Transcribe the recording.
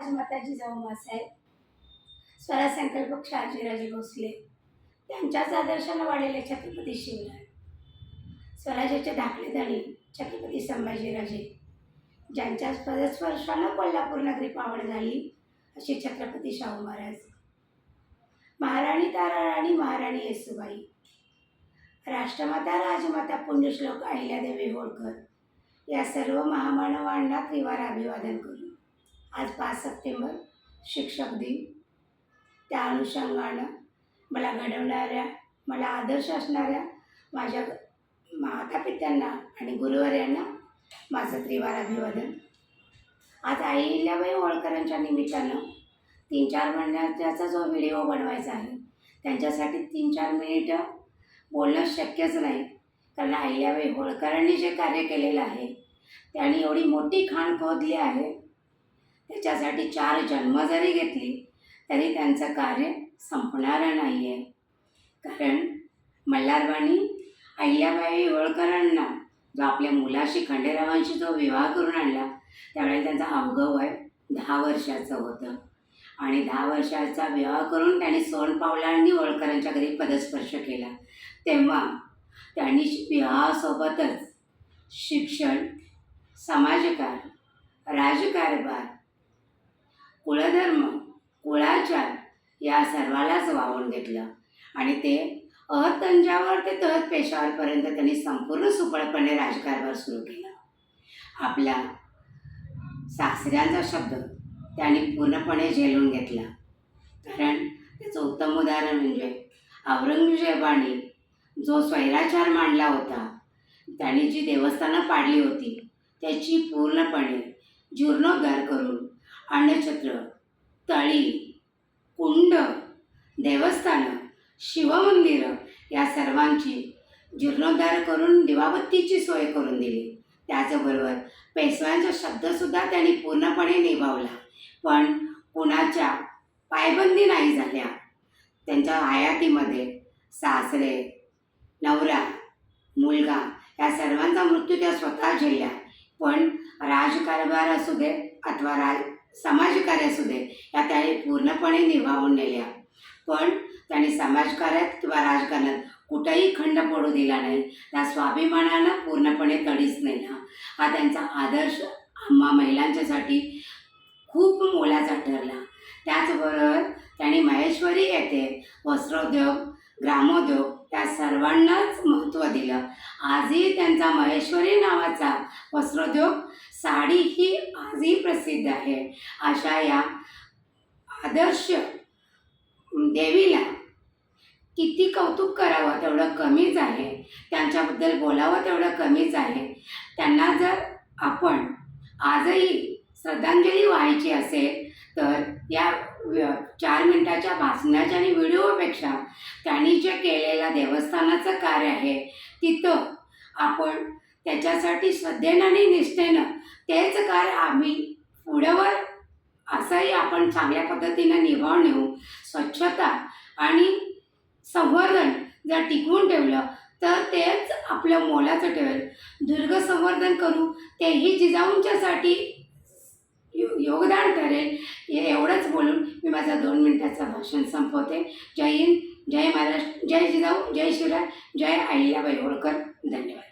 माता जिजाऊ मासाहेब स्वरा संकल्पक शहाजीराजे भोसले त्यांच्याच आदर्शाला वाढलेले छत्रपती शिवराय स्वराज्याचे धाकले धणी छत्रपती संभाजीराजे ज्यांच्या पदस्पर्शानं कोल्हापूर नगरी पावड झाली असे छत्रपती शाहू महाराज. महाराणी तारा राणी महाराणी येसुबाई. राष्ट्रमाता राजमाता पुण्यश्लोक अहिल्यादेवी होळकर या सर्व महामानवांना त्रिवार अभिवादन करू. आज पाच सप्टेंबर शिक्षक दिन. त्या अनुषंगानं मला घडवणाऱ्या मला आदर्श असणाऱ्या माझ्या मातापित्यांना आणि गुरुवर्यांना माझं त्रिवार अभिवादन. आज अहिल्याबाई होळकरांच्या निमित्तानं तीन चार महिन्याचा जो व्हिडिओ बनवायचा आहे त्यांच्यासाठी तीन चार मिनिटं बोलणं शक्यच नाही. कारण अहिल्याबाई होळकरांनी जे कार्य केलेलं आहे त्यांनी एवढी मोठी खाण खोदली आहे त्याच्यासाठी चार जन्म जरी घेतली तरी त्यांचं कार्य संपणारं नाही आहे कारण मल्हारवाणी अहिल्याबाई होळकरांना जो आपल्या मुलाशी खंडेरावांशी जो विवाह करून आणला त्यावेळेला त्यांचा अवघव वय दहा वर्षाचं होतं. आणि दहा वर्षाचा विवाह करून त्यांनी सोनपावलांनी होळकरांच्या घरी पदस्पर्श केला. तेव्हा त्यांनी विवाहासोबतच शिक्षण समाजकार राजकारभार कुळधर्म कुळाचार या सर्वालाच वाहून घेतलं. आणि ते अहत तंजावर ते तहत पेशावरपर्यंत त्यांनी संपूर्ण सुपळपणे राजकारभार सुरू केला. आपल्या सासऱ्यांचा शब्द त्यांनी पूर्णपणे झेलून घेतला. कारण त्याचं उत्तम उदाहरण म्हणजे औरंगजेबाने जो स्वैराचार मांडला होता त्यांनी जी देवस्थानं पाडली होती त्याची पूर्णपणे जीर्णोद्धार करून अन्नछत्र तळी कुंड देवस्थानं शिवमंदिरं या सर्वांची जीर्णोद्धार करून दिवाबत्तीची सोय करून दिली. त्याचबरोबर पेशव्यांचा शब्दसुद्धा त्यांनी पूर्णपणे निभावला. पण कुणाच्या पायबंदी नाही झाल्या. त्यांच्या हयातीमध्ये सासरे नवरा मुलगा या सर्वांचा मृत्यू त्या स्वतः झेलल्या. पण राजकारभार असू दे अथवा राज समाजकार्य असू दे या त्यांनी पूर्णपणे निभावून नेल्या. पण त्यांनी समाजकार्यात किंवा राजकारणात कुठंही खंड पडू दिला नाही. त्या स्वाभिमानानं पूर्णपणे तडीच नेला. हा त्यांचा आदर्श आम्हा महिलांच्यासाठी खूप मोलाचा ठरला. त्याचबरोबर त्यांनी महेश्वरी येथे वस्त्रोद्योग ग्रामोद्योग त्या सर्वांनाच महत्त्व दिलं. आजही त्यांचा महेश्वरी नावाचा वस्त्रोद्योग साडी ही आजही प्रसिद्ध आहे. अशा या आदर्श देवीला किती कौतुक करावं तेवढं कमीच आहे. त्यांच्याबद्दल बोलावं तेवढं कमीच आहे. त्यांना जर आपण आजही श्रद्धांजली व्हायची असेल तर या चार मिनटाच्या भाषणाच्या आणि व्हिडिओपेक्षा त्यांनी जे केलेलं देवस्थानाचं कार्य आहे तिथं आपण त्याच्यासाठी श्रद्धेनं आणि निष्ठेनं तेच कार्य आम्ही पुढंवर असंही आपण चांगल्या पद्धतीनं निभावून नेऊ. स्वच्छता आणि संवर्धन जर टिकवून ठेवलं तर तेच आपलं मोलाचं ठेवेल दुर्ग संवर्धन करू तेही जिजाऊंच्यासाठी योगदान ठरेल हे एवढंच बोलून मी माझं दोन मिनटाचं भाषण संपवते. जय हिंद जय महाराष्ट्र जय जिजाऊ जय शिवराय जय अहिल्याबाई होळकर. धन्यवाद.